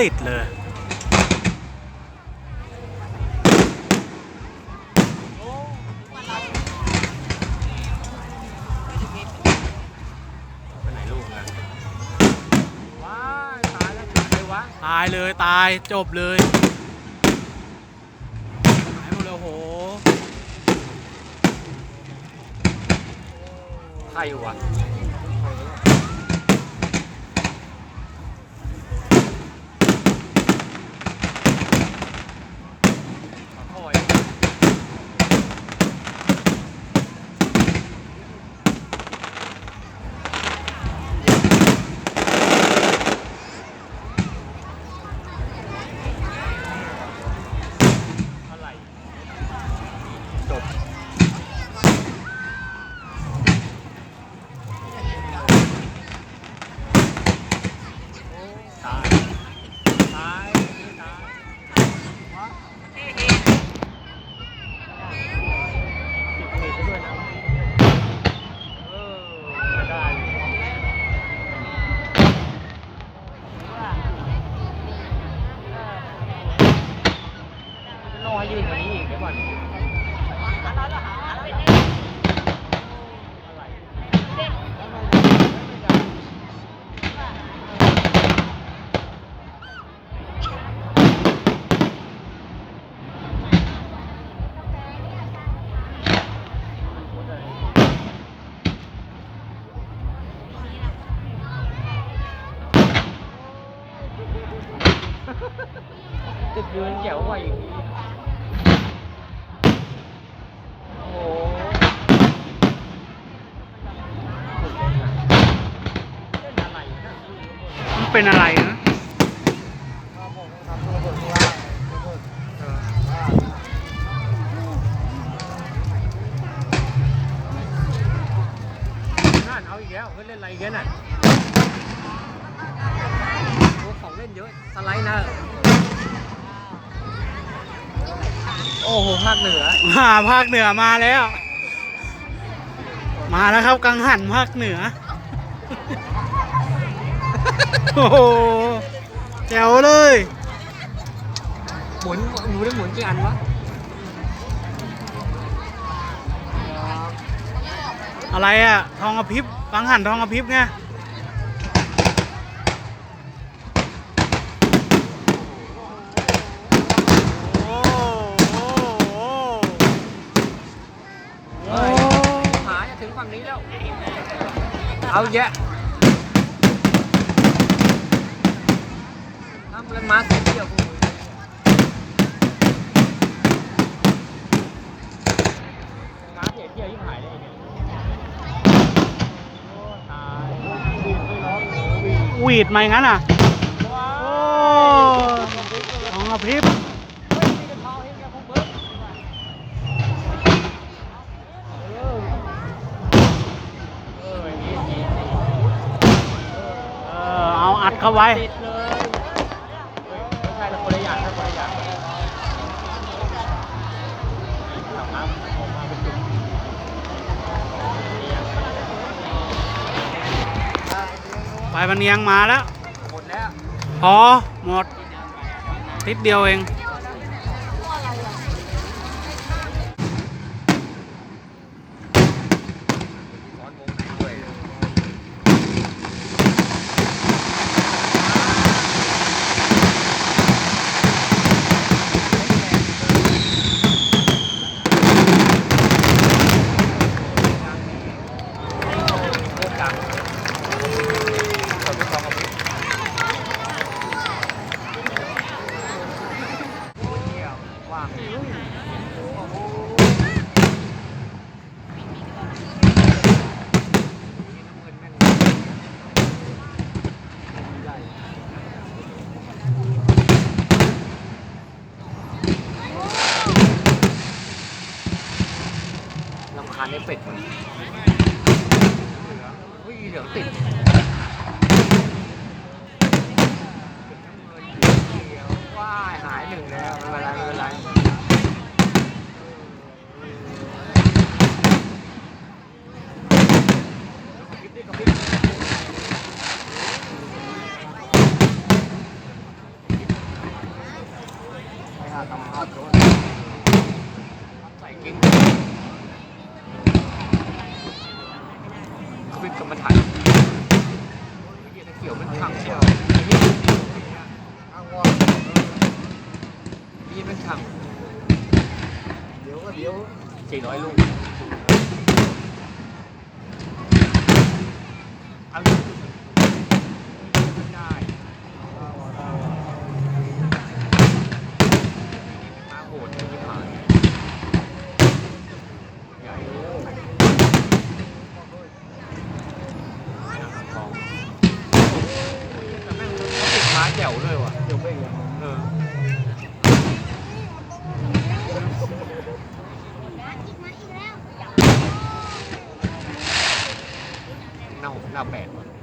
ติดเลยไปไหนลูกนะว้ายตายแล้วจุดเลยวะตายเลยตายจบเลยหายหมดเลยโอ้โหใครวะ กว่านี้อีกเดี๋ยวก่อนอะไรติดเดือนแจ๋วกว่าอย่างนี้โอ้โหเล่นอะไรนะ มัน เป็นอะไรนะนั่นเอาอีกแล้วเฮ้ยเล่นอะไรอีกันน่ะโอ้ของเล่นเยอะสไลด์นะ โอ้โหภาคเหนือ มาภาคเหนือมาแล้ว มาแล้วครับกังหันภาคเหนือ โอ้โหแจ๋วเลย หมุนหนูได้หมุนกี่อันวะอะไรอะทองกระพริบกังหันทองกระพริบไงโอ้โหเฮ้ยหาจะถึงฝั่งนี้แล้ว เอาแยะ ทำเรื่องมาเสียเที่ยวมาเสียเที่ยวยิ่งหายเลยเนี่ยวีดไหมงั้นอะ โอ้วทองหับพิบเอางนี้อย่างนี้เออเอาอัดเข้าไว้ ช่ละคนละอย่างนะคนละอย่างทำน้ำออกมาเป็นจุดไฟมันเนียงมาแล้ว หมดแล้ว พอ หมดติดเดียวเองำคาญเอเป็ต์มันเฮ้ยเดี๋ยวติดว่ายหายหนึ่งแล้วไม่เป็นไรไม่เป็นไรทำภาพด้ใส่กิ้ง รมฐานไอ้เหี้ยเกี่ยวมันขังเชียวไอ้เหี้ยอ้างว่าไอ้เหี้ยมันขังเดี๋ยวก็เดี๋ยวสี่ร้อยลูกเอาลูกไม่ได้มาโหดที่ผ่านใหญ่ทองแต่แม่งเขาติดม้า แจ๋วเลยว่ะเดี๋ยวไม่ยังเออหน้าหกหน้าแปดว่ะ